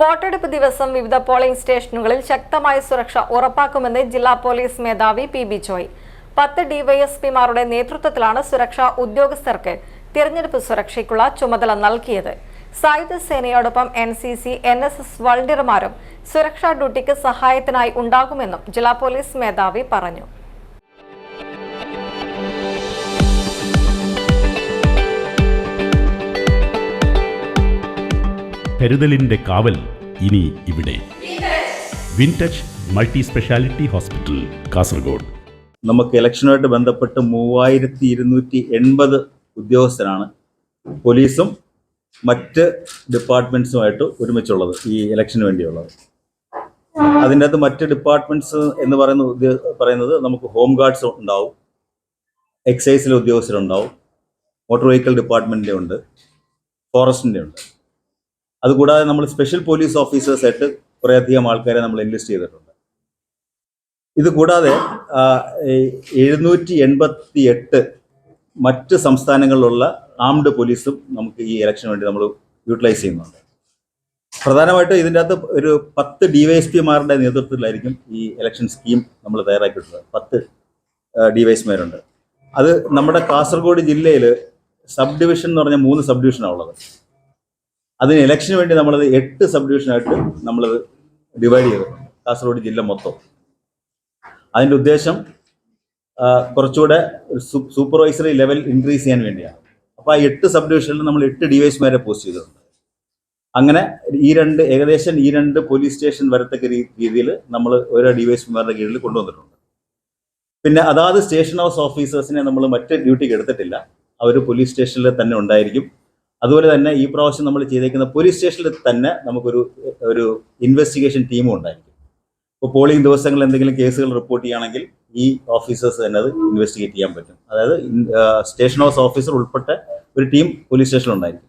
വോട്ടെടുപ്പ് ദിവസം വിവിധ പോളിംഗ് സ്റ്റേഷനുകളിൽ ശക്തമായ സുരക്ഷ ഉറപ്പാക്കുമെന്ന് ജില്ലാ പോലീസ് മേധാവി പി ബി ജോയ്. പത്ത് ഡിവൈഎസ്പിമാരുടെ നേതൃത്വത്തിലാണ് സുരക്ഷാ ഉദ്യോഗസ്ഥർക്ക് തിരഞ്ഞെടുപ്പ് സുരക്ഷയ്ക്കുള്ള ചുമതല നൽകിയത്. സായുധ സേനയോടൊപ്പം N C C N S S വളണ്ടിയർമാരും സുരക്ഷാ ഡ്യൂട്ടിക്ക് സഹായത്തിനായി ഉണ്ടാകുമെന്നും ജില്ലാ പോലീസ് മേധാവി പറഞ്ഞു. കരുതലിന്റെ കാവൽ ഇനി ഇവിടെ. Wintouch multi speciality hospital Kasaragod. നമുക്ക് ഇലക്ഷനുമായിട്ട് ബന്ധപ്പെട്ട് മൂവായിരത്തി ഇരുന്നൂറ്റി എൺപത് ഉദ്യോഗസ്ഥരാണ് പോലീസും മറ്റ് ഡിപ്പാർട്ട്മെന്റ്സുമായിട്ട് ഒരുമിച്ചുള്ളത് ഈ ഇലക്ഷന് വേണ്ടിയുള്ളത്. അതിന്റെ അകത്ത് മറ്റ് ഡിപ്പാർട്ട്മെന്റ്സ് എന്ന് പറയുന്ന പറയുന്നത് നമുക്ക് ഹോം ഗാർഡ്സ് ഉണ്ടാവും എക്സൈസിലെ ഉദ്യോഗസ്ഥരുണ്ടാവും മോട്ടോർ വെഹിക്കിൾ ഡിപ്പാർട്ട്മെന്റിന്റെ ഉണ്ട് ഫോറസ്റ്റിന്റെ ഉണ്ട്. അതുകൂടാതെ നമ്മൾ സ്പെഷ്യൽ പോലീസ് ഓഫീസേഴ്സ് ആയിട്ട് കുറേയധികം ആൾക്കാരെ നമ്മൾ എൻലിസ്റ്റ് ചെയ്തിട്ടുണ്ട്. ഇത് കൂടാതെ എഴുന്നൂറ്റി എൺപത്തി എട്ട് മറ്റ് സംസ്ഥാനങ്ങളിലുള്ള ആംഡ് പോലീസും നമുക്ക് ഈ ഇലക്ഷന് വേണ്ടി നമ്മൾ യൂട്ടിലൈസ് ചെയ്യുന്നുണ്ട്. പ്രധാനമായിട്ടും ഇതിന്റെ അകത്ത് ഒരു പത്ത് ഡിവൈഎസ്പിമാരുടെ നേതൃത്വത്തിലായിരിക്കും ഈ ഇലക്ഷൻ സ്കീം നമ്മൾ തയ്യാറാക്കിയിട്ടുള്ളത്. പത്ത് ഡിവൈഎസ്പിമാരുണ്ട് അത് നമ്മുടെ കാസർഗോഡ് ജില്ലയിൽ സബ് ഡിവിഷൻ എന്ന് പറഞ്ഞാൽ മൂന്ന് സബ് ഡിവിഷനാണ് ഉള്ളത്. അതിന് ഇലക്ഷന് വേണ്ടി നമ്മളത് എട്ട് സബ് ഡിവിഷനായിട്ട് നമ്മളത് ഡിവൈഡ് ചെയ്തു. കാസർഗോഡ് ജില്ല മൊത്തം. അതിന്റെ ഉദ്ദേശം കുറച്ചുകൂടെ സൂപ്പർവൈസറി ലെവൽ ഇൻക്രീസ് ചെയ്യാൻ വേണ്ടിയാണ്. അപ്പോൾ ആ എട്ട് സബ് ഡിവിഷനിൽ നമ്മൾ എട്ട് ഡിവൈസ്മാരെ പോസ്റ്റ് ചെയ്തിട്ടുണ്ട്. അങ്ങനെ ഈ രണ്ട് ഏകദേശം ഈ രണ്ട് പോലീസ് സ്റ്റേഷൻ വരത്തക്ക രീതിയിൽ നമ്മൾ ഓരോ ഡിവൈസ്മാരുടെ കീഴിൽ കൊണ്ടുവന്നിട്ടുണ്ട്. പിന്നെ അതാത് സ്റ്റേഷൻ ഹൗസ് ഓഫീസേഴ്സിനെ നമ്മൾ മറ്റ് ഡ്യൂട്ടിക്ക് എടുത്തിട്ടില്ല. അവർ പോലീസ് സ്റ്റേഷനിൽ തന്നെ ഉണ്ടായിരിക്കും. അതുപോലെ തന്നെ ഈ പ്രാവശ്യം നമ്മൾ ചെയ്തേക്കുന്ന പോലീസ് സ്റ്റേഷനിൽ തന്നെ നമുക്കൊരു ഒരു ഇൻവെസ്റ്റിഗേഷൻ ടീമും ഉണ്ടായിരിക്കും. ഇപ്പോൾ പോളിംഗ് ദിവസങ്ങളിൽ എന്തെങ്കിലും കേസുകൾ റിപ്പോർട്ട് ചെയ്യുകയാണെങ്കിൽ ഈ ഓഫീസേഴ്സ് തന്നെ അത് ഇൻവെസ്റ്റിഗേറ്റ് ചെയ്യാൻ പറ്റും. അതായത് സ്റ്റേഷൻ ഹൗസ് ഓഫീസർ ഉൾപ്പെട്ട ഒരു ടീം പോലീസ് സ്റ്റേഷനിൽ ഉണ്ടായിരിക്കും.